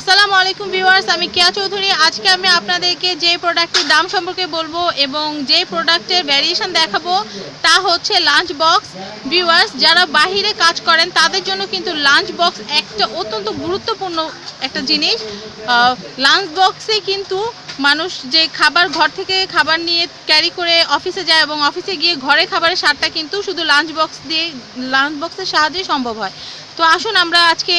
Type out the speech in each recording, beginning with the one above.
আসসালামু আলাইকুম ভিউয়ার্স, আমি কেয়া চৌধুরী। আজকে আমি আপনাদেরকে যে প্রোডাক্টের দাম সম্পর্কে বলব এবং যে প্রোডাক্টের ভ্যারিয়েশন দেখাবো তা হচ্ছে লাঞ্চ বক্স ভিউয়ার্স, যারা বাহিরে কাজ করেন, তাদের জন্য কিন্তু লাঞ্চ বক্স একটা অত্যন্ত গুরুত্বপূর্ণ একটা জিনিস। লাঞ্চ বক্সে কিন্তু মানুষ যে খাবার ঘর থেকে খাবার নিয়ে ক্যারি করে অফিসে যায় এবং অফিসে গিয়ে ঘরে খাবারের স্বাদটা কিন্তু শুধু লাঞ্চ বক্স দিয়ে লাঞ্চ বক্সের সাহায্যেই সম্ভব হয়। তো আসুন আমরা আজকে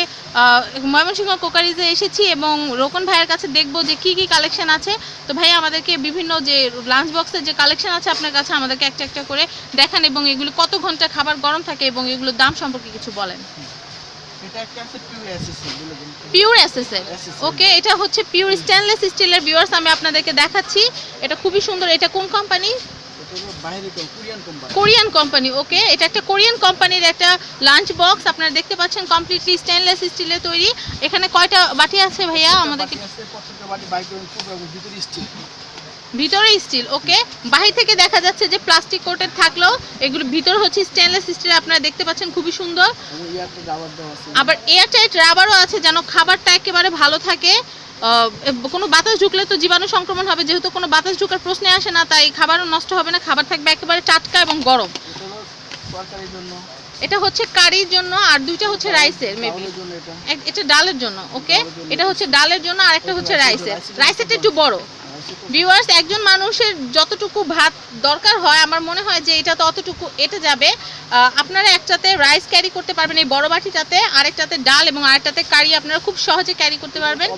ময়মনসিংহ কোকারিজে এসেছি এবং রোকন ভাইয়ের কাছে দেখব যে কি কি কালেকশন আছে। তো ভাই আমাদেরকে বিভিন্ন যে লাঞ্চ বক্সের যে কালেকশন আছে আপনার কাছে আমাদেরকে একটা একটা করে দেখান এবং এগুলো কত ঘণ্টা খাবার গরম থাকে এবং এগুলোর দাম সম্পর্কে কিছু বলেন। পিওর এসএসএল ওকে এটা হচ্ছে পিওর স্টেনলেস স্টিলের ভিউয়ার্স আমি আপনাদেরকে দেখাচ্ছি। এটা খুবই সুন্দর। এটা কোন কোম্পানি কোরিয়ান কোম্পানি ওকে এটা একটা কোরিয়ান কোম্পানির একটা লাঞ্চ বক্স আপনারা দেখতে পাচ্ছেন কমপ্লিটলি স্টেনলেস স্টিলের তৈরি। এখানে কয়টা বাটি আছে ভাইয়া? আমাদেরকে ভিতরে স্টিল ওকে। বাহির থেকে দেখা যাচ্ছে যে প্লাস্টিক কোটেড থাকলেও এগুলো ভিতর হচ্ছে স্টেনলেস স্টিল আপনারা দেখতে পাচ্ছেন খুবই সুন্দর। আবার এয়ারটাইট রাবারও আছে যেন খাবারটা একেবারে ভালো থাকে। কোনো বাতাস ঢুকলে তো জীবাণু সংক্রমণ হবে যেহেতু কোনো বাতাস ঢুকার প্রশ্নে আসে না তাই খাবারও নষ্ট হবে না খাবার থাকবে একেবারে টাটকা এবং গরম। এটা হচ্ছে কারির জন্য আর দুইটা হচ্ছে রাইসের মেবি এটা। ডালের জন্য ওকে এটা হচ্ছে ডালের জন্য আর একটা হচ্ছে রাইসের রাইসেরটা একটু বড়। ভিউয়ার্স একজন মানুষের যতটুকু ভাত দরকার হয় আমার মনে হয় যে এটা তো অতটুকু এটা যাবে। আপনারা একটাতে রাইস ক্যারি করতে পারবেন এই বড় বাটিটাতে আরেকটাতে ডাল এবং আরেকটাতে কারি আপনারা খুব সহজে ক্যারি করতে পারবেন।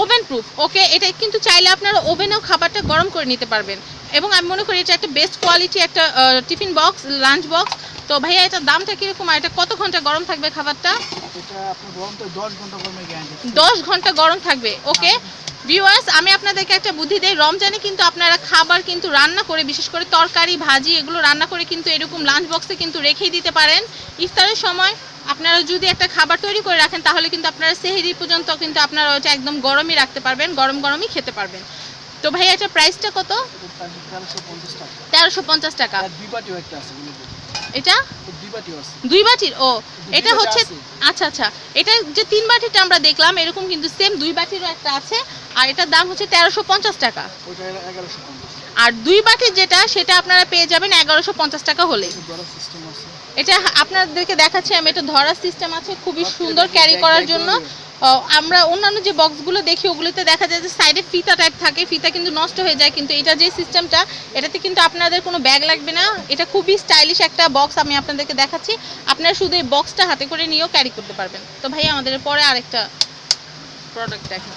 Oven proof okay? এটা কিন্তু চাইলে আপনারা ওভেনেও খাবারটা গরম করে নিতে পারবেন। এবং আমি মনে করি এটা একটা বেস্ট কোয়ালিটি একটা টিফিন বক্স লাঞ্চ বক্স তো ভাইয়া এটার দামটা কীরকম আর এটা কত ঘণ্টা গরম থাকবে খাবারটা? এটা আপনার গরম তো 10 ঘণ্টা গরমে গ্যারান্টি দশ ঘণ্টা গরম থাকবে ওকে? ভিউয়ার্স আমি আপনাদেরকে একটা বুদ্ধি দেই রমজানে কিন্তু আপনারা খাবার কিন্তু রান্না করে বিশেষ করে তরকারি ভাজি এগুলো রান্না করে কিন্তু এরকম লাঞ্চ বক্সে কিন্তু রেখেই দিতে পারেন। ইফতারের সময় আপনারা যদি একটা খাবার তৈরি করে রাখেন, তাহলে কিন্তু আপনারা সেহেরি পর্যন্ত কিন্তু আপনারা ওটা একদম গরমই রাখতে পারবেন, গরম গরমই খেতে পারবেন। তো ভাই এটা প্রাইসটা কত? এটা 1350 টাকা তেরোশো পঞ্চাশ টাকা। এটা? দুই বাটির? ও, এটা হচ্ছে আচ্ছা আচ্ছা। এটা যে তিন বাটিটা আমরা দেখলাম, এরকম কিন্তু সেম দুই বাটিরও একটা আছে, আর এটার দাম হচ্ছে তেরোশো পঞ্চাশ টাকা। আর দুই বাটির যেটা, সেটা আপনারা পেয়ে যাবেন এগারোশো পঞ্চাশ টাকা হলে। এটা আপনাদেরকে দেখাচ্ছি, আমি এটা ধরার সিস্টেম আছে, খুবই সুন্দর ক্যারি করার জন্য। আমরা অন্যান্য যে বক্সগুলো দেখি, ওগুলোতে দেখা যায় যে সাইডে ফিতা টাইপ থাকে, ফিতা কিন্তু নষ্ট হয়ে যায়, কিন্তু এটা যে সিস্টেমটা এটাতে কিন্তু আপনাদের কোনো ব্যাগ লাগবে না। এটা খুবই স্টাইলিশ একটা বক্স আমি আপনাদেরকে দেখাচ্ছি। আপনারা শুধু এই বক্সটা হাতে করে নিয়েও ক্যারি করতে পারবেন। তো ভাই আমাদের পরে আরেকটা প্রোডাক্ট দেখেন।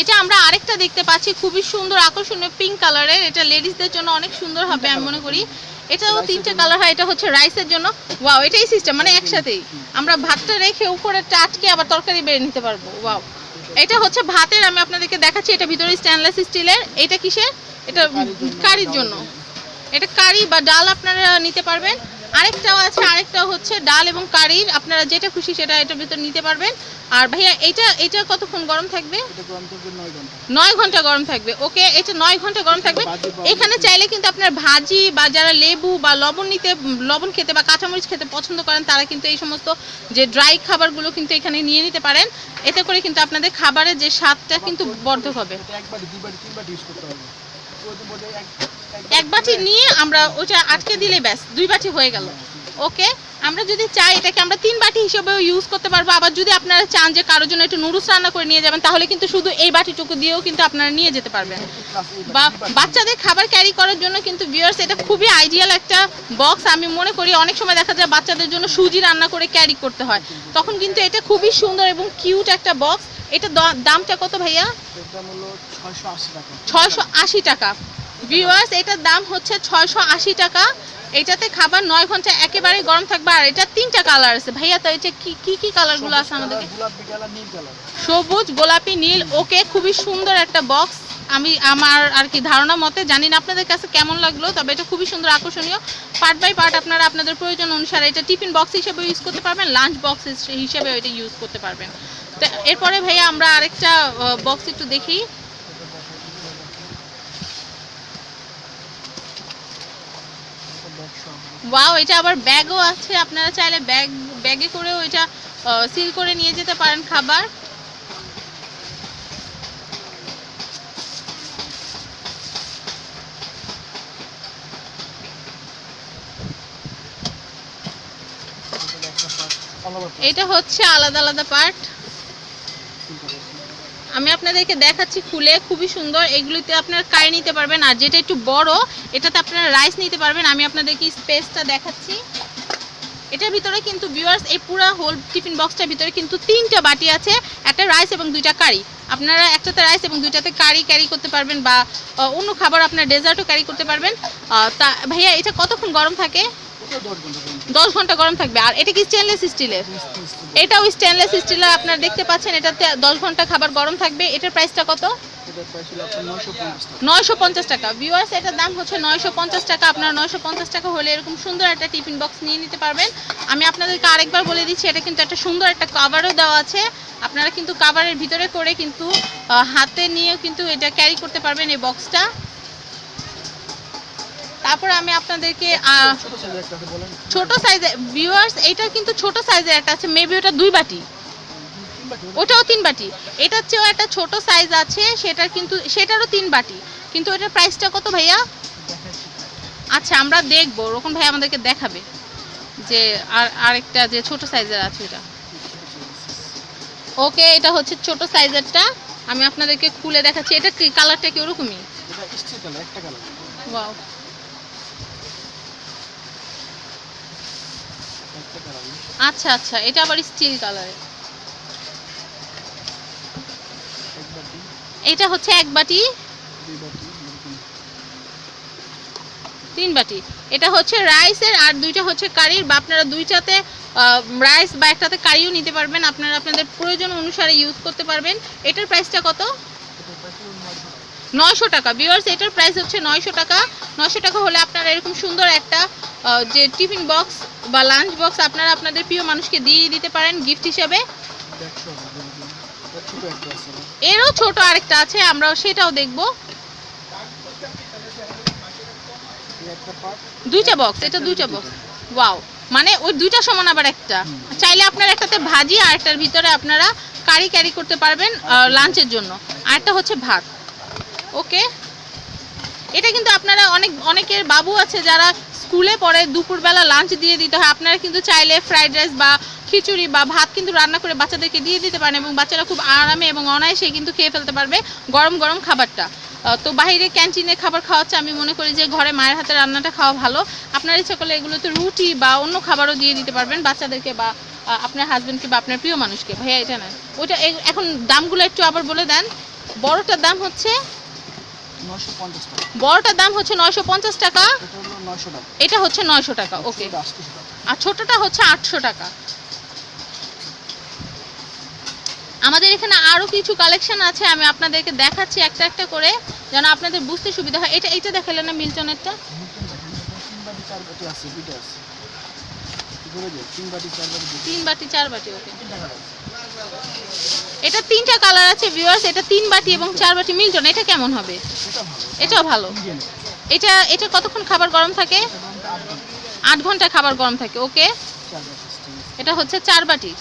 এটা আমরা আরেকটা দেখতে পাচ্ছি খুবই সুন্দর আকর্ষণীয় পিঙ্ক কালারের এটা লেডিসদের জন্য অনেক সুন্দর হবে আমি মনে করি। এটাও তিনটে কালার হয় এটা হচ্ছে রাইসের জন্য। ওয়াও এটাই সিস্টেম মানে একসাথেই। আমরা ভাতটা রেখে উপরে টাটকে আবার তরকারি বেড়ে নিতে পারব। ওয়াও এটা হচ্ছে ভাতের আমি আপনাদেরকে দেখাচ্ছি এটা ভিতরে স্টেনলেস স্টিলের এটা কিসের? এটা কারির জন্য। এটা কারি বা ডাল আপনারা নিতে পারবেন। আরেকটাও আছে আরেকটাও হচ্ছে ডাল এবং কারির। আপনারা যেটা খুশি সেটা এটার ভিতর নিতে পারবেন। আর ভাইয়া এটা এটা কতক্ষণ গরম থাকবে? এটা গরম থাকবে 9 ঘণ্টা। নয় ঘণ্টা গরম থাকবে। ওকে এটা নয় ঘণ্টা গরম থাকবে। এখানে চাইলে কিন্তু আপনার ভাজি বা যারা লেবু বা লবণ নিতে লবণ খেতে বা কাঁচামরিচ খেতে পছন্দ করেন তারা কিন্তু এই সমস্ত যে ড্রাই খাবারগুলো কিন্তু এখানে নিয়ে নিতে পারেন। এতে করে কিন্তু আপনাদের খাবারের যে স্বাদটা কিন্তু বর্ধক হবে। এটা এক বাটি দুই বাটি তিন বাটি ইউজ করতে হবে এক বাটি নিয়ে আমরা ওটা আটকে দিলে ব্যাস দুই বাটি হয়ে গেল। ওকে? আমরা যদি চাই এটাকে আমরা তিন বাটি হিসেবেও ইউজ করতে পারব। আবার যদি আপনারা চান যে কারোর জন্য একটু নুডলস রান্না করে নিয়ে যাবেন তাহলে কিন্তু শুধু এই বাটিটুকু দিয়েও কিন্তু আপনারা নিয়ে যেতে পারবেন। বা বাচ্চাদের খাবার ক্যারি করার জন্য কিন্তু ভিউয়ার্স এটা খুবই আইডিয়াল একটা বক্স আমি মনে করি অনেক সময় দেখা যায় বাচ্চাদের জন্য সুজি রান্না করে ক্যারি করতে হয়। তখন কিন্তু এটা খুবই সুন্দর এবং কিউট একটা বক্স এটা দামটা কত ভাইয়া? এটার মূল্য 680 টাকা। ছয়শো আশি টাকা। ভিউয়ার্স এটার দাম হচ্ছে ছয়শো আশি টাকা। এটাতে খাবার নয় ঘণ্টা একেবারে গরম থাকবে। আর এটা তিনটা কালার আছে। ভাইয়া তো এটা কি কি কি কালারগুলো আছে আমাদেরকে? কালার কালার সবুজ গোলাপি নীল ওকে খুবই সুন্দর একটা বক্স আমি আমার আর কি ধারণা মতে জানি না আপনাদের কাছে কেমন লাগল তবে এটা খুবই সুন্দর আকর্ষণীয়। পার্ট বাই পার্ট আপনারা আপনাদের প্রয়োজন অনুসারে এটা টিফিন বক্স হিসেবে ইউজ করতে পারবেন লাঞ্চ বক্স হিসেবে এটা ইউজ করতে পারবেন। তো এরপরে ভাইয়া আমরা আরেকটা বক্স একটু দেখি এটা 100 ওয়াও এটা আবার ব্যাগও আছে। আপনারা চাইলে ব্যাগ ব্যাগে করেও এটা সিল করে নিয়ে যেতে পারেন খাবার। এটা হচ্ছে আলাদা আলাদা পার্ট। আমি আপনাদেরকে দেখাচ্ছি খুলে খুবই সুন্দর। এগুলিতে আপনারা কারি নিতে পারবেন আর যেটা একটু বড় এটাতে আপনারা রাইস নিতে পারবেন। আমি আপনাদেরকে স্পেসটা দেখাচ্ছি। এটার ভিতরে কিন্তু ভিউয়ার্স এই পুরো হোল টিফিন বক্সটার ভিতরে কিন্তু তিনটা বাটি আছে একটা রাইস এবং দুইটা কারি আপনারা একটাতে রাইস এবং দুইটাতে কারি ক্যারি করতে পারবেন বা অন্য খাবার আপনার ডেজার্টও ক্যারি করতে পারবেন। তা ভাইয়া এটা কতক্ষণ গরম থাকে? দশ ঘণ্টা গরম থাকবে আর এটা কি স্টেনলেস স্টিলের। এটাও স্টেনলেস স্টিলের আপনারা দেখতে পাচ্ছেন, এটাতে দশ ঘণ্টা খাবার গরম থাকবে। এটার প্রাইসটা কত? এটার price হলো আপনার 950 টাকা। নয়শো পঞ্চাশ টাকা। ভিউয়ার্স এটার দাম হচ্ছে নয়শো পঞ্চাশ টাকা। আপনারা নয়শো পঞ্চাশ টাকা হলে এরকম সুন্দর একটা টিফিন বক্স নিয়ে নিতে পারবেন। আমি আপনাদেরকে আরেকবার বলে দিচ্ছি, এটা কিন্তু একটা সুন্দর একটা কাভারও দেওয়া আছে। আপনারা কিন্তু কাভারের ভিতরে করে কিন্তু হাতে নিয়েও কিন্তু এটা ক্যারি করতে পারবেন এই বক্সটা তারপর আমি আপনাদেরকে ছোট সাইজের ভিউয়ার্স এটা কিন্তু ছোট সাইজের একটা আছে মেবি ওটা দুই বাটি। ওটাও তিন বাটি। এটার চেয়েও একটা ছোট সাইজ আছে সেটার কিন্তু সেটারও তিন বাটি। কিন্তু এটার প্রাইসটা কত ভাইয়া? আচ্ছা আমরা দেখব। রকম ভাই আমাদেরকে দেখাবে যে আর আরেকটা যে ছোট সাইজের আছে এটা ওকে এটা হচ্ছে ছোট সাইজেরটা আমি আপনাদেরকে খুলে দেখাচ্ছি। এটা কি কালারটা কি ওরকমই? একটা color। ওয়াও একটা color। আচ্ছা আচ্ছা এটা আবার স্টিল বাটি, এটা হচ্ছে এক বাটি। তিন বাটি। এটা হচ্ছে রাইসের আর দুইটা হচ্ছে কারির বা আপনারা দুইটাতে রাইস বা একটাতে কারিও নিতে পারবেন। আপনারা আপনাদের প্রয়োজন অনুসারে ইউজ করতে পারবেন। এটার প্রাইসটা কত এটার price হলো 900 টাকা। নয়শো টাকা। ভিউয়ার্স এটার প্রাইস হচ্ছে নয়শো টাকা। নয়শো টাকা হলে আপনারা এরকম সুন্দর একটা যে টিফিন বক্স বা লাঞ্চ বক্স আপনারা আপনাদের প্রিয় মানুষকে দিয়ে দিতে পারেন গিফট হিসেবে। এরও ছোট আরেকটা আছে আমরা সেটাও দেখব। দুইটা বক্স এটা দুইটা বক্স ওয়াও মানে ওই দুইটা সমান আবার একটা। চাইলে আপনারা একটাতে ভাজি আর একটার ভিতরে আপনারা কারি ক্যারি করতে পারবেন লাঞ্চের জন্য। আর একটা হচ্ছে ভাত। ওকে? এটা কিন্তু আপনারা অনেক, অনেকের বাবু আছে যারা স্কুলে পড়ে, দুপুরবেলা লাঞ্চ দিয়ে দিতে হয়। আপনারা কিন্তু চাইলে ফ্রাইড রাইস বা খিচুড়ি বা ভাত কিন্তু রান্না করে বাচ্চাদেরকে দিয়ে দিতে পারেন এবং বাচ্চারা খুব আরামে এবং অনায়াসে কিন্তু খেয়ে ফেলতে পারবে গরম গরম খাবারটা। তো বাইরে ক্যান্টিনে খাবার খাওয়াচ্ছে, আমি মনে করি যে ঘরে মায়ের হাতে রান্নাটা খাওয়া ভালো। আপনার ইচ্ছা করলে এগুলোতে রুটি বা অন্য খাবারও দিয়ে দিতে পারবেন বাচ্চাদেরকে বা আপনার হাজব্যান্ডকে বা আপনার প্রিয় মানুষকে। ভাইয়া, এটা নেন ওইটা এখন দামগুলো একটু আবার বলে দেন। বড়টার দাম হচ্ছে 950 টাকা। বড়টার দাম হচ্ছে নয়শো পঞ্চাশ টাকা। এটা হলো 900 টাকা। এটা হচ্ছে নয়শো টাকা ওকে। ছোটটা 800 টাকা। আর ছোটটা হচ্ছে আটশো টাকা। আমাদের এখানে আরও কিছু কালেকশন আছে আমি আপনাদেরকে দেখাচ্ছি একটা একটা করে যেন আপনাদের বুঝতে সুবিধা হয়। এটা এটা দেখালেন না মিল্টনেরটা? তিন বাটি, চার বাটি ওকে। এটা তিনটা কালার আছে ভিউয়ার্স এটা তিন বাটি এবং চার বাটি মিল্টন এটা কেমন হবে? এটাও ভালো। এটা এটা কতক্ষণ খাবার গরম থাকে? আট ঘণ্টা, খাবার গরম থাকে ওকে। এটা হচ্ছে চার বাটি।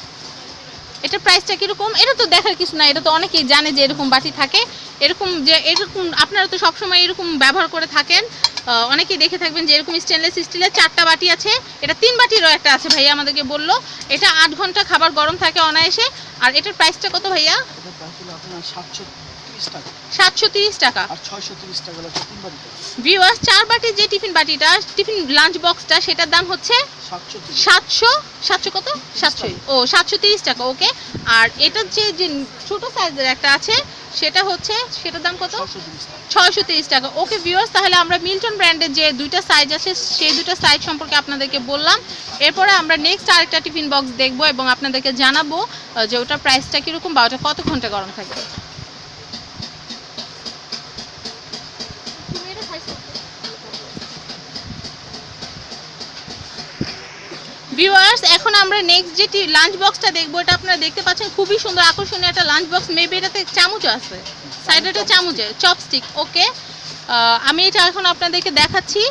এটা প্রাইসটা কীরকম? এটা তো দেখার কিছু না এটা তো অনেকেই জানে যে এরকম বাটি থাকে। এরকম যে এরকম আপনারা তো সবসময় এরকম ব্যবহার করে থাকেন। অনেকেই দেখে থাকবেন যে এরকম স্টেনলেস স্টিলের চারটা বাটি আছে। এটা তিন বাটিরও একটা আছে ভাইয়া আমাদেরকে বলল। এটা আট ঘণ্টা খাবার গরম থাকে অনায়াসে। আর এটার প্রাইসটা কত ভাইয়া? এটার price হলো আপনার 730 টাকা। সাতশো তিরিশ টাকা। আর 630 টাকা হলো তিন বাটিটা। ভিউয়ার্স চার বাটির যে টিফিন বাটিটা টিফিন লাঞ্চ বক্সটা সেটার দাম হচ্ছে সাতশো সাতশো কত? সাতশো। ও সাতশো তিরিশ টাকা ওকে আর এটার যে যে ছোট সাইজের একটা আছে সেটা হচ্ছে সেটার দাম কত? ছয়শো তিরিশ টাকা। ওকে ভিউয়ার্স তাহলে আমরা মিল্টন ব্র্যান্ডের যে দুইটা সাইজ আছে সেই দুইটা সাইজ সম্পর্কে আপনাদেরকে বললাম। এরপরে আমরা নেক্সট আরেকটা টিফিন বক্স দেখব এবং আপনাদেরকে জানাব যে ওটার প্রাইসটা কীরকম বা ওটা কত ঘণ্টা গরম থাকবে। ভিউয়ার্স এখন আমরা নেক্সট যেটি লাঞ্চ বক্সটা দেখব, এটা আপনারা দেখতে পাচ্ছেন, খুবই সুন্দর আকর্ষণীয় একটা লাঞ্চ বক্স মেবি এটাতে চামচ আছে। সাইডে একটা চামচে চপস্টিক ওকে আমি এটা এখন আপনাদেরকে দেখাচ্ছি।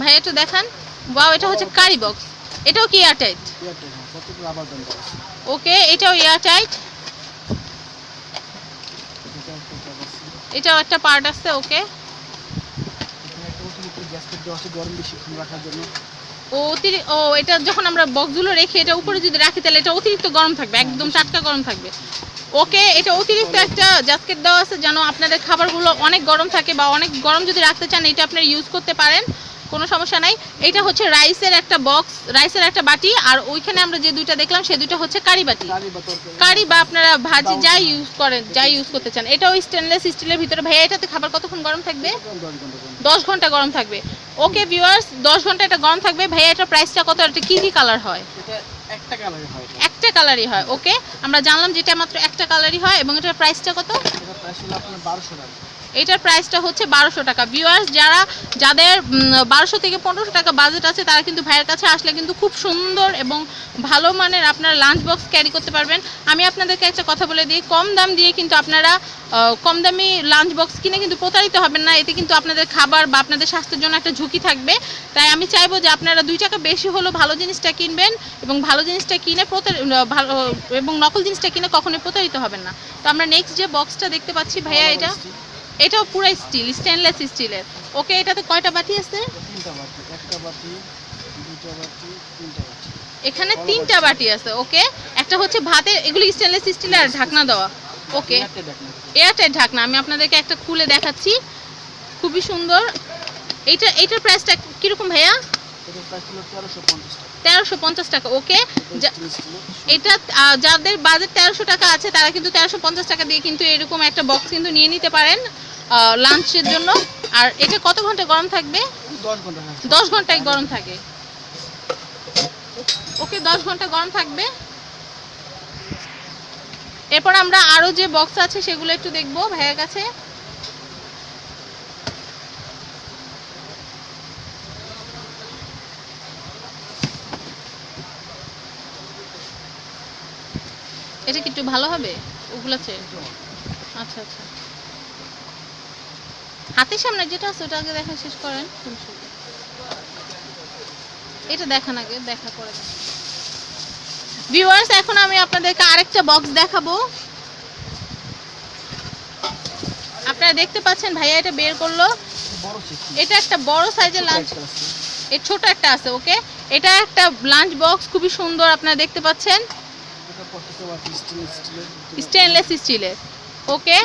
ভাই একটু দেখান। ওয়াও এটা হচ্ছে কারি বক্স এটাও কি এয়ারটাইট ওকে এটাও এয়ারটাইট এটাও একটা পার্ট আছে ওকে গরম বেশিক্ষণ রাখার জন্য। ও অতিরিক্ত ও এটা যখন আমরা বক্সগুলো রেখে এটা উপরে যদি রাখি তাহলে এটা অতিরিক্ত গরম থাকবে একদম টাটকা গরম থাকবে। ওকে এটা অতিরিক্ত একটা জাস্কেট দেওয়া আছে যেন আপনাদের খাবারগুলো অনেক গরম থাকে বা অনেক গরম যদি রাখতে চান এটা আপনারা ইউজ করতে পারেন কোনো সমস্যা নাই। এটা হচ্ছে রাইসের একটা বক্স রাইসের একটা বাটি আর ওইখানে আমরা যে দুইটা দেখলাম সে দুইটা হচ্ছে কারি বাটি। কারি বা কারি বা আপনারা ভাজি যাই ইউজ করেন যাই ইউজ করতে চান। এটাও স্টেনলেস স্টিলের ভিতরে। ভাইয়া এটাতে খাবার কতক্ষণ গরম থাকবে? দশ ঘণ্টা গরম থাকবে। ওকে ভিউয়ার্স দশ ঘণ্টা এটা গরম থাকবে। ভাইয়া এটা প্রাইসটা কত? এটা কী কী কালার হয়? একটা কালারে একটা কালারই হয় ওকে আমরা জানলাম যেটা মাত্র একটা কালারই হয় এবং এটার প্রাইসটা কত? বারোশো টাকা। এটার প্রাইসটা হচ্ছে বারোশো টাকা। ভিউয়ার্স যারা যাদের বারোশো থেকে পনেরোশো টাকা বাজেট আছে তারা কিন্তু ভাইয়ের কাছে আসলে কিন্তু খুব সুন্দর এবং ভালো মানের আপনারা লাঞ্চ বক্স ক্যারি করতে পারবেন। আমি আপনাদেরকে একটা কথা বলে দিই কম দাম দিয়ে কিন্তু আপনারা কম দামি লাঞ্চ বক্স কিনে কিন্তু প্রতারিত হবেন না। এতে কিন্তু আপনাদের খাবার বা আপনাদের স্বাস্থ্যের জন্য একটা ঝুঁকি থাকবে। তাই আমি চাইব যে আপনারা দুই টাকা বেশি হলেও ভালো জিনিসটা কিনবেন এবং ভালো জিনিসটা কিনে প্রতার- ভালো এবং নকল জিনিসটা কিনে কখনোই প্রতারিত হবেন না। তো আমরা নেক্সট যে বক্সটা দেখতে পাচ্ছি ভাইয়া এটা? এটাও পুরো স্টিল স্টেনলেস স্টিলের। ওকে এটাতে কয়টা বাটি আছে? তিনটা বাটি একটা বাটি দুইটা বাটি তিনটা বাটি। এখানে তিনটা বাটি আছে ওকে? একটা হচ্ছে ভাতের এগুলো স্টেনলেস স্টিলের আর ঢাকনা দেওয়া। ওকে? এয়ারটাইট ঢাকনা। আমি আপনাদেরকে একটা খুলে দেখাচ্ছি। খুবই সুন্দর। এইটা এইটার প্রাইসটা কীরকম ভাইয়া? তেরোশো পঞ্চাশ টাকা। ওকে? এটা যাদের বাজেট তেরোশো টাকা আছে তারা কিন্তু তেরোশো পঞ্চাশ টাকা দিয়ে কিন্তু এরকম একটা বক্স কিন্তু নিয়ে নিতে পারেন। লাঞ্চের জন্য। আর এটা কত ঘণ্টা গরম থাকবে? দশ হয়। দশ ঘন্টায় গরম থাকে। ওকে দশ ঘণ্টা গরম থাকবে। এরপর আমরা আরও যে বক্স আছে সেগুলো একটু দেখব ভাইয়ের কাছে। এটা কি একটু ভালো হবে? ওগুলো আচ্ছা আচ্ছা। হাতের সামনে যেটা আছে ওটা আগে দেখা শেষ করেন। এটা দেখান আগে দেখা করে ভিউয়ার্স এখন আমি আপনাদেরকে আরেকটা বক্স দেখাবো। আপনারা দেখতে পাচ্ছেন ভাইয়া এটা বের করল। এটা একটা বড় সাইজের লাঞ্চ এর ছোট একটা আছে ওকে? এটা একটা লাঞ্চ বক্স খুবই সুন্দর আপনারা দেখতে পাচ্ছেন। স্টেনলেস স্টিলের ওকে?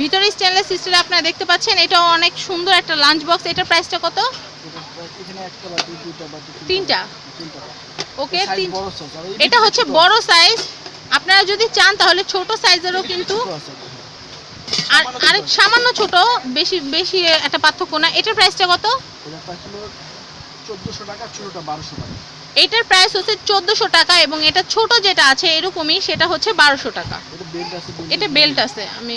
ভিতরে স্টেনলেস স্টিলের আপনারা দেখতে পাচ্ছেন এটা অনেক সুন্দর একটা লাঞ্চ বক্স এটার প্রাইসটা কত? তিনটা। ওকে এটা হচ্ছে বড় সাইজ আপনারা যদি চান তাহলে ছোট সাইজেরও কিন্তু। আর আরেক ছোট। সামান্য ছোট বেশি বেশি একটা পার্থক্য না। এটার প্রাইসটা কত? চোদ্দোশো টাকা ছোটটা বারোশো টাকা। এটার প্রাইস হচ্ছে চোদ্দোশো টাকা এবং এটা ছোট যেটা আছে এরকমই সেটা হচ্ছে বারোশো টাকা। এটা বেল্ট আছে আমি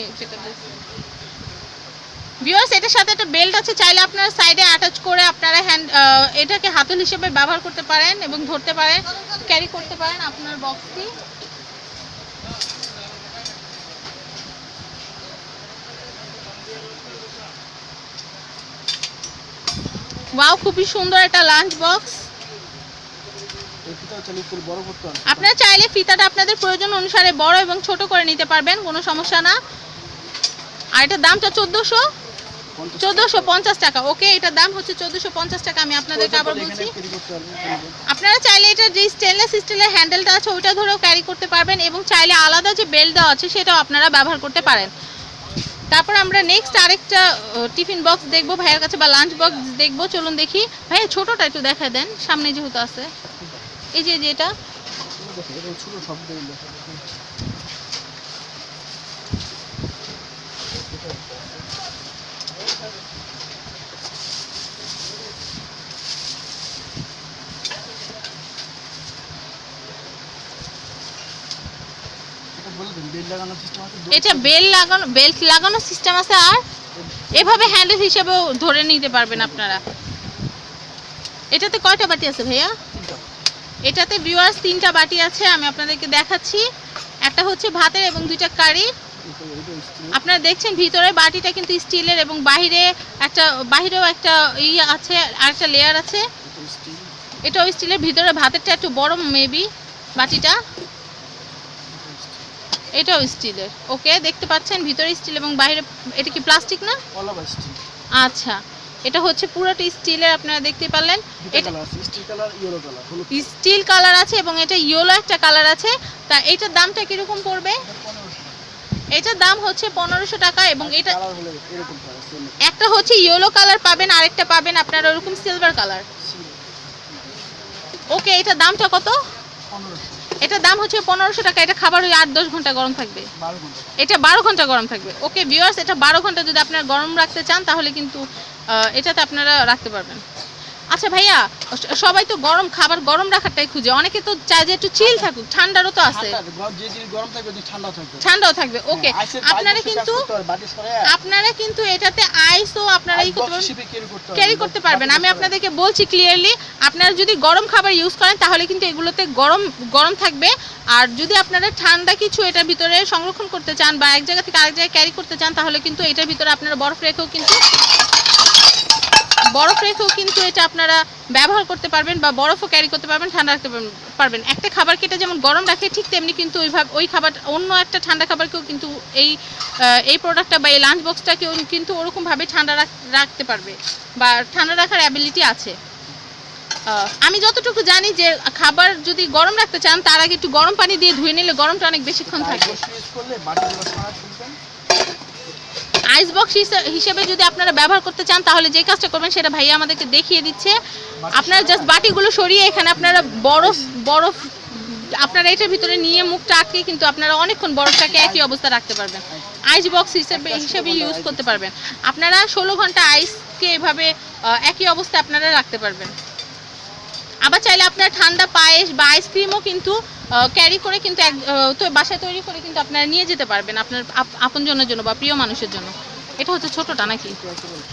ভিউয়ার্স এটার সাথে একটা বেল্ট আছে চাইলে আপনারা সাইডে অ্যাটাচ করে আপনারা হ্যান্ড এটাকে হাতল হিসেবে ব্যবহার করতে পারেন এবং ধরতে পারেন ক্যারি করতে পারেন আপনার বক্সটি ওয়াও খুবই সুন্দর একটা লাঞ্চ বক্স এই ফিতাও চাইলে একটু বড় করতে পারবে আপনারা চাইলে ফিতাটা আপনাদের প্রয়োজন অনুসারে বড় এবং ছোট করে নিতে পারবেন কোনো সমস্যা না। আর এটার দামটা চোদ্দোশো। চোদ্দোশো পঞ্চাশ টাকা ওকে? এটার দাম হচ্ছে চোদ্দোশো পঞ্চাশ টাকা আমি আপনাদেরকে আবার বলছি। আপনারা চাইলে এটা যে স্টেনলেস স্টিলের হ্যান্ডেলটা আছে ওইটা ধরেও ক্যারি করতে পারবেন এবং চাইলে আলাদা যে বেল্ট দেওয়া আছে সেটাও আপনারা ব্যবহার করতে পারেন। তারপর আমরা নেক্সট আরেকটা টিফিন বক্স দেখব ভাইয়ের কাছে বা লাঞ্চ বক্স দেখব। চলুন দেখি। ভাইয়া ছোটোটা একটু দেখা দেন সামনে যেহেতু আছে। এই যে যেটা লাগানো, বেল্ট সিস্টেম আছে আর এভাবে হ্যান্ডেল হিসেবেও ধরে নিতে পারবেন আপনারা এটাতে কয়টা বাটি আছে ভাইয়া। এটাতে ভিউয়ার্স তিনটা বাটি আছে আমি আপনাদেরকে দেখাচ্ছি। একটা হচ্ছে ভাতের এবং দুইটা কারি। আপনারা দেখছেন ভিতরে বাটিটা কিন্তু স্টিলের এবং বাইরে একটা বাইরেও একটা ই আছে আর একটা লেয়ার আছে। এটাও স্টিলের ভিতরে ভাতেরটা একটু বড় মেবি বাটিটা। এটাও স্টিলের ওকে দেখতে পাচ্ছেন ভিতরে স্টিল এবং বাইরে এটা কি প্লাস্টিক না? আচ্ছা। এটা হচ্ছে পুরোটা স্টিলের আপনারা দেখতে পারলেন। এটা স্টিল কালার ইয়েলো কালার হলুদ স্টিল কালার আছে এবং এটা ইয়েলো একটা কালার আছে। তা এটার দামটা কীরকম পড়বে? এটার দাম হচ্ছে পনেরোশো টাকা এবং এটা একটা হচ্ছে ইয়েলো কালার পাবেন আরেকটা পাবেন আপনারা ওরকম সিলভার কালার ওকে এটার দামটা কত? এটার দাম হচ্ছে পনেরোশো টাকা এটা খাবার ওই আট দশ ঘণ্টা গরম থাকবে। এটা বারো ঘণ্টা গরম থাকবে। ওকে ভিউয়ার্স এটা বারো ঘণ্টা যদি আপনারা গরম রাখতে চান তাহলে কিন্তু এটাতে আপনারা রাখতে পারবেন। আচ্ছা ভাইয়া সবাই তো গরম খাবার গরম রাখাটাই খুঁজে। অনেকে তো চায় যে একটু চিল থাকুক ঠান্ডারও তো আছে। ঠান্ডাও থাকবে। ওকে। হ্যাঁ, বাইরে আপনারা কিন্তু আপনারা কিন্তু এটাতে আইসও আপনারা। ক্যারি করতে পারবেন। আমি আপনাদেরকে বলছি ক্লিয়ারলি আপনারা যদি গরম খাবার ইউজ করেন তাহলে কিন্তু এগুলোতে গরম গরম থাকবে। আর যদি আপনারা ঠান্ডা কিছু এটার ভিতরে সংরক্ষণ করতে চান বা এক জায়গা থেকে আরেক জায়গায় ক্যারি করতে চান তাহলে কিন্তু এটার ভিতরে আপনারা বরফ রেখেও কিন্তু বরফ রেখেও কিন্তু এটা আপনারা ব্যবহার করতে পারবেন বা বরফও ক্যারি করতে পারবেন ঠান্ডা রাখতে পারবেন- একটা খাবার কেটে যেমন গরম রাখে ঠিক তেমনি কিন্তু ওইভাবে ওই খাবার অন্য একটা ঠান্ডা খাবারকেও কিন্তু এই এই প্রোডাক্টটা বা এই লাঞ্চ বক্সটাকেও কিন্তু ওরকমভাবে ঠান্ডা রাখ- রাখতে পারবে বা ঠান্ডা রাখার অ্যাবিলিটি আছে। আমি যতটুকু জানি যে খাবার যদি গরম রাখতে চান তার আগে একটু গরম পানি দিয়ে ধুয়ে নিলে গরমটা অনেক বেশিক্ষণ আইস থাকে আইস বক্স হিসেবে যদি আপনারা ব্যবহার করতে চান তাহলে যে কাজটা করবেন সেটা ভাইয়া আমাদেরকে দেখিয়ে দিচ্ছে। আপনারা জাস্ট বাটিগুলো সরিয়ে এখানে আপনারা বরফ বরফ আপনারা এটার ভিতরে নিয়ে মুখটা আটকে কিন্তু আপনারা অনেকক্ষণ বরফটাকে একই অবস্থা রাখতে পারবেন। আইস বক্স হিসেবে হিসেবে ইউজ করতে পারবেন। আপনারা ষোলো ঘণ্টা আইসকে এভাবে একই অবস্থায় আপনারা রাখতে পারবেন। আবার চাইলে আপনারা ঠান্ডা পায়েস বা আইসক্রিমও কিন্তু ক্যারি করে কিন্তু এক বাসায় তৈরি করে কিন্তু আপনারা নিয়ে যেতে পারবেন আপনার আপ- আপনজনের জন্য বা প্রিয় মানুষের জন্য। এটা হচ্ছে ছোটটা নাকি?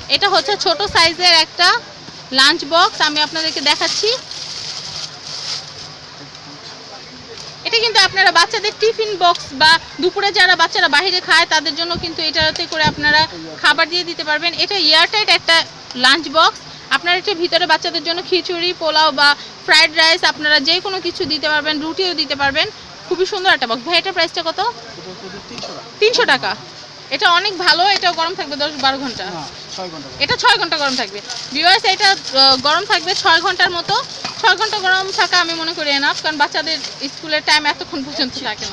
এটা হচ্ছে ছোট সাইজের একটা লাঞ্চ বক্স আমি আপনাদেরকে দেখাচ্ছি। এটা কিন্তু আপনারা বাচ্চাদের টিফিন বক্স বা দুপুরে যারা বাচ্চারা বাইরে খায়, তাদের জন্য কিন্তু এটাতে করে আপনারা খাবার দিয়ে দিতে পারবেন। এটা এয়ারটাইট একটা লাঞ্চ বক্স আপনারা এটা ভিতরে বাচ্চাদের জন্য খিচুড়ি পোলাও বা ফ্রাইড রাইস আপনারা যে কোনো কিছু দিতে পারবেন রুটিও দিতে পারবেন। খুবই সুন্দর একটা বক্স ভাই এটার প্রাইসটা কত? তিনশো টাকা। এটা অনেক ভালো এটাও গরম থাকবে দশ বারো ঘণ্টা। এটা ছয় ঘণ্টা গরম থাকবে। ভিউয়ার্স এটা গরম থাকবে ছয় ঘণ্টার মতো। ছয় ঘণ্টা গরম থাকা আমি মনে করি এনাফ কারণ বাচ্চাদের স্কুলের টাইম এতক্ষণ পর্যন্ত থাকে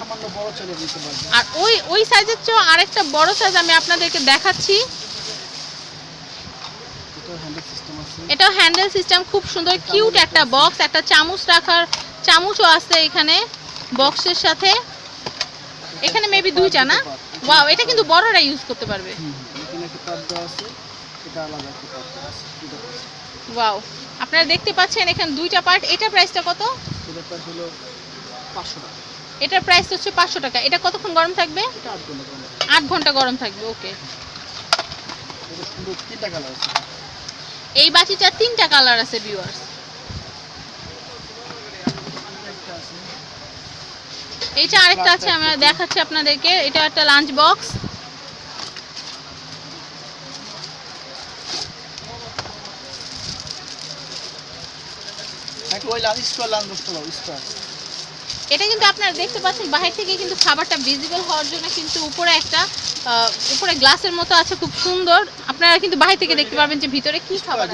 আর ওই ওই সাইজের চেয়েও আরেকটা বড় সাইজ আমি আপনাদেরকে দেখাচ্ছি এটা হ্যান্ডেল সিস্টেম আছে এটা হ্যান্ডেল সিস্টেম খুব সুন্দর কিউট একটা বক্স একটা চামচ রাখার চামচও আছে এখানে বক্সের সাথে। এখানে মেবি দুইটা না? ওয়াও এটা কিন্তু বড়রা ইউজ করতে পারবে। ওয়াও আপনারা দেখতে পাচ্ছেন এখানে দুইটা পার্ট এটা প্রাইসটা কত? এটার প্রাইস হলো পাঁচশো টাকা। এটার প্রাইস হচ্ছে পাঁচশো টাকা। এটা কতক্ষণ গরম থাকবে? আট ঘণ্টা গরম। থাকবে ওকে এটা সুন্দর তিনটা কালার আছে। এই বাটিটা তিনটা কালার আছে ভিউয়ার্স এইটা আরেকটা আছে আমরা দেখাচ্ছি আপনাদেরকে। এটা একটা লাঞ্চ বক্স এটা কিন্তু আপনারা দেখতে পাচ্ছেন বাহির থেকে কিন্তু খাবারটা ভিজিবল হওয়ার জন্য কিন্তু উপরে একটা উপরে গ্লাসের মতো আছে খুব সুন্দর। আপনারা কিন্তু বাহির থেকে দেখতে পারবেন যে ভিতরে কি খাবার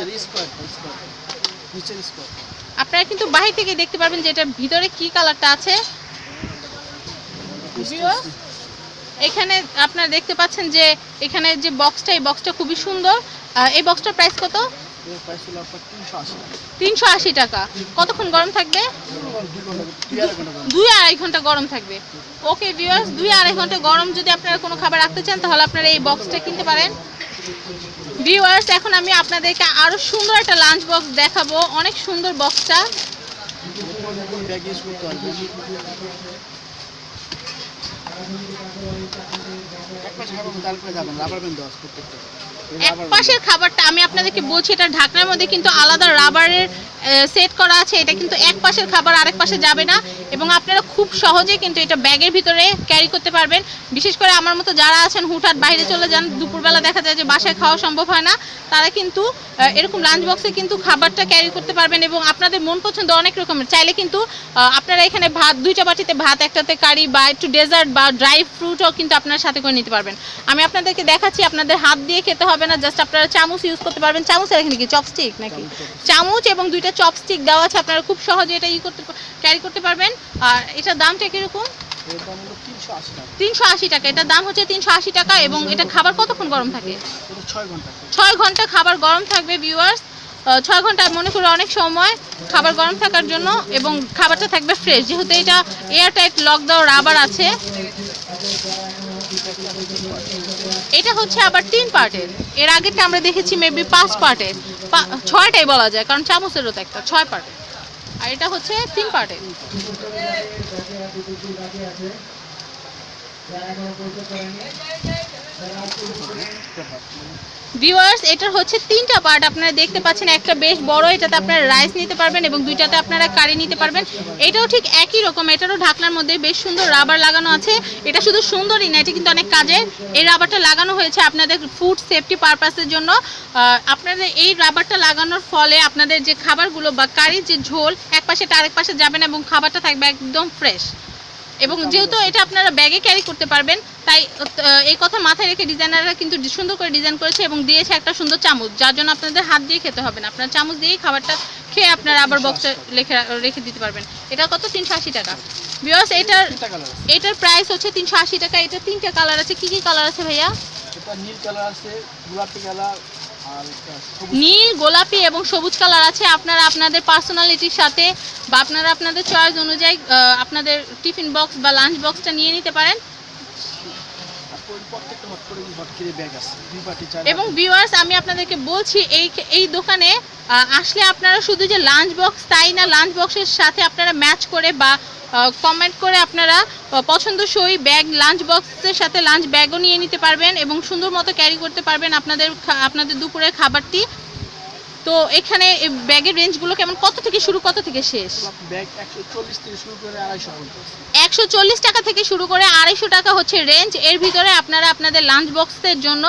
আপনারা কিন্তু বাহির থেকে দেখতে পারবেন যে এটা ভিতরে কি কালারটা আছে? এখানে আপনারা দেখতে পাচ্ছেন যে এখানে যে বক্সটা এই বক্সটা খুবই সুন্দর। এই বক্সটার প্রাইস কত? তিনশো আশি টাকা। কতক্ষণ গরম থাকবে? দুই আড়াই ঘণ্টা গরম। থাকবে। ওকে ভিউয়ার্স দুই আড়াই ঘণ্টা গরম যদি আপনারা কোনো খাবার রাখতে চান তাহলে আপনারা এই বক্সটা কিনতে পারেন। ভিউয়ার্স এখন আমি আপনাদেরকে আরও সুন্দর একটা লাঞ্চ বক্স দেখাবো। অনেক সুন্দর বক্সটা এক পাশে ডাল যাবেন। রাবার ব্যান্ড আছে প্রত্যেকটা। এক পাশের খাবারটা আমি আপনাদেরকে বলছি এটা ঢাকনার মধ্যে কিন্তু আলাদা রাবারের সেট করা আছে। এটা কিন্তু এক পাশের খাবার আরেক পাশে যাবে না। এবং আপনারা খুব সহজে কিন্তু এটা ব্যাগের ভিতরে ক্যারি করতে পারবেন। বিশেষ করে আমার মতো যারা আছেন হুটহাট বাইরে চলে যান দুপুরবেলা দেখা যায় যে বাসায় খাওয়া সম্ভব হয় না তারা কিন্তু এরকম লাঞ্চ বক্সে কিন্তু খাবারটা ক্যারি করতে পারবেন এবং আপনাদের মন পছন্দ অনেক রকমের। চাইলে কিন্তু আপনারা এখানে ভাত দুইটা বাটিতে ভাত একটাতে কারি বা একটু ডেজার্ট বা ড্রাই ফ্রুটও কিন্তু আপনার সাথে করে নিতে পারবেন। আমি আপনাদেরকে দেখাচ্ছি আপনাদের হাত দিয়ে খেতে হবে। না জাস্ট আপনারা চামচ ইউজ করতে পারবেন। চামচের এখানে কি চপস্টিক নাকি? চামচ এবং দুইটা চপস্টিক দেওয়া আছে আপনারা খুব সহজে এটা ই করতে ক্যারি করতে পারবেন। আর এটার দামটা কীরকম? তিনশো আশি টাকা। এটার দাম হচ্ছে তিনশো আশি টাকা এবং এটা খাবার কতক্ষণ গরম থাকে? ছয় ঘণ্টা খাবার গরম থাকবে ভিউয়ার্স ছয় ঘণ্টা মনে করি অনেক সময় খাবার গরম থাকার জন্য এবং খাবারটা থাকবে ফ্রেশ যেহেতু এটা এয়ার টাইট লক দেওয়া রাবার আছে। এটা হচ্ছে আবার তিন পার্টের। এর আগেরটা আমরা দেখেছি মেবি পাঁচ পার্টের। ছয়টাই বলা যায়, কারণ চামচেরও তো একটা, ছয় পার্টের। আর এটা হচ্ছে তিন পার্টের। ভিউয়ার্স এটার হচ্ছে তিনটা পার্ট আপনারা দেখতে পাচ্ছেন একটা বেশ বড়, এটাতে আপনারা রাইস নিতে পারবেন এবং দুইটাতে আপনারা কারি নিতে পারবেন। এটাও ঠিক একই রকম, এটারও ঢাকনার মধ্যে বেশ সুন্দর রাবার লাগানো আছে। এটা শুধু সুন্দরই না, এটা কিন্তু অনেক কাজের। এই রাবারটা লাগানো হয়েছে আপনাদের ফুড সেফটি পারপাসের জন্য। আপনাদের এই রাবারটা লাগানোর ফলে আপনাদের যে খাবারগুলো বা কারির যে ঝোল এক পাশে আরেক পাশে যাবে না এবং খাবারটা থাকবে একদম ফ্রেশ এবং যেহেতু এটা আপনারা ব্যাগে ক্যারি করতে পারবেন তাই এই কথা মাথায় রেখে ডিজাইনাররা কিন্তু সুন্দর করে ডিজাইন করেছে এবং দিয়েছে একটা সুন্দর চামচ যার জন্য আপনাদের হাত দিয়ে খেতে হবে না। আপনার চামচ দিয়েই খাবারটা খেয়ে আপনারা আবার বক্সে লেখে রেখে দিতে পারবেন। এটা কত? তিনশো আশি টাকা। বিকজ এটার এটার প্রাইস হচ্ছে তিনশো আশি টাকা। এটা তিনটা কালার আছে। কি কি কালার আছে ভাইয়া? নীল কালার আছে গোলাপি কালার নীল, গোলাপি এবং সবুজ কালার আছে। আপনারা আপনাদের পার্সোনালিটির সাথে বা আপনারা আপনাদের চয়েস অনুযায়ী আপনাদের টিফিন বক্স বা লাঞ্চ বক্সটা নিয়ে নিতে পারেন তারপর প্রত্যেকটা হট করে হট করে ব্যাগ আছে দুই পাটি চার এবং ভিউয়ার্স আমি আপনাদেরকে বলছি, এই এই দোকানে আসলে আপনারা শুধু যে লাঞ্চ বক্স তাই না লাঞ্চ বক্সের সাথে আপনারা ম্যাচ করে বা কমেন্ট করে আপনারা পছন্দসই ব্যাগ লাঞ্চ বক্সের সাথে লাঞ্চ ব্যাগও নিয়ে নিতে পারবেন এবং সুন্দর মতো ক্যারি করতে পারবেন আপনাদের আপনাদের দুপুরের খাবারটি। তো এখানে ব্যাগের রেঞ্জগুলো কেমন? কত থেকে শুরু কত থেকে শেষ? ব্যাগ একশো চল্লিশ থেকে শুরু করে টাকা থেকে শুরু করে আড়াইশো টাকা হচ্ছে রেঞ্জ এর ভিতরে আপনারা আপনাদের লাঞ্চ বক্সের জন্য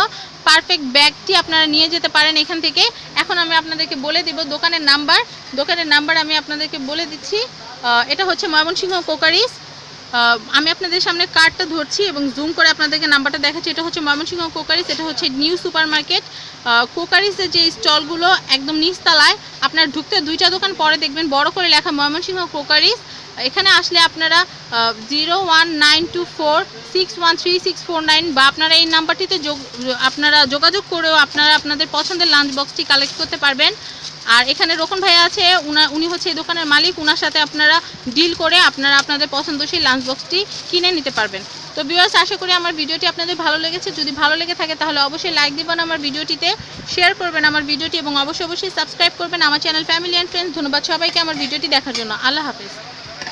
পারফেক্ট ব্যাগটি আপনারা নিয়ে যেতে পারেন এখান থেকে। এখন আমি আপনাদেরকে বলে দিব দোকানের নাম্বার দোকানের নাম্বার আমি আপনাদেরকে বলে দিচ্ছি। এটা হচ্ছে ময়মনসিংহ কোকারিস। আমি আপনাদের সামনে কার্ডটা ধরছি এবং জুম করে আপনাদেরকে নাম্বারটা দেখাচ্ছি। এটা হচ্ছে ময়মনসিংহ কোকারিস, এটা হচ্ছে নিউ সুপার মার্কেট কোকারিসের যে স্টলগুলো একদম নিচতলায়, আপনার ঢুকতে দুইটা দোকান পরে দেখবেন, বড় করে লেখা ময়মনসিংহ কোকারিস। এখানে আসলে আপনারা জিরো বা আপনারা এই নাম্বারটিতে যোগ আপনারা যোগাযোগ করেও আপনারা আপনাদের পছন্দের লাঞ্চ বক্সটি কালেক্ট করতে পারবেন। আর এখানে রোকন ভাই আছে উনার উনি হচ্ছে এই দোকানের মালিক, উনার সাথে আপনারা ডিল করে আপনারা আপনাদের পছন্দসই লাঞ্চ বক্সটি কিনে নিতে পারবেন। তো ভিউয়ার্স আশা করি আমার ভিডিওটি আপনাদের ভালো লেগেছে। যদি ভালো লেগে থাকে তাহলে অবশ্যই লাইক দিবেন আমার ভিডিওটিতে শেয়ার করবেন আমার ভিডিওটি এবং অবশ্যই অবশ্যই সাবস্ক্রাইব করবেন আমার চ্যানেল ফ্যামিলি অ্যান্ড ফ্রেন্ডস ধন্যবাদ সবাইকে আমার ভিডিওটি দেখার জন্য। আল্লাহ হাফেজ।